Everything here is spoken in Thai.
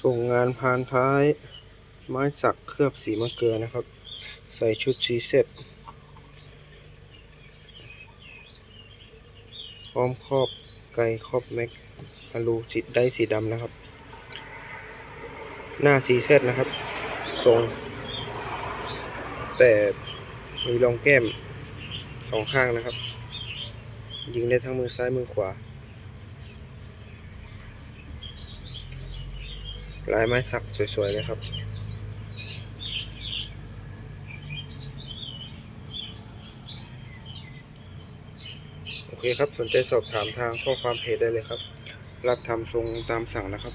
ส่งงานพานท้าย ไม้สักเคลือบสีมะเกลือนะครับ ใส่ชุดสีเสร็จพร้อมครอบไกลครอบแม็กอะลูสีได้สีดำนะครับ หน้าสีเซตนะครับทรง แต่มีรองแก้มสองข้างนะครับ ยิงได้ทั้งมือซ้ายมือขวา ลายไม้สักสวยๆเลยครับโอเคครับสนใจสอบถามทางข้อความเพจได้เลยครับ รับทำทรงตามสั่งนะครับ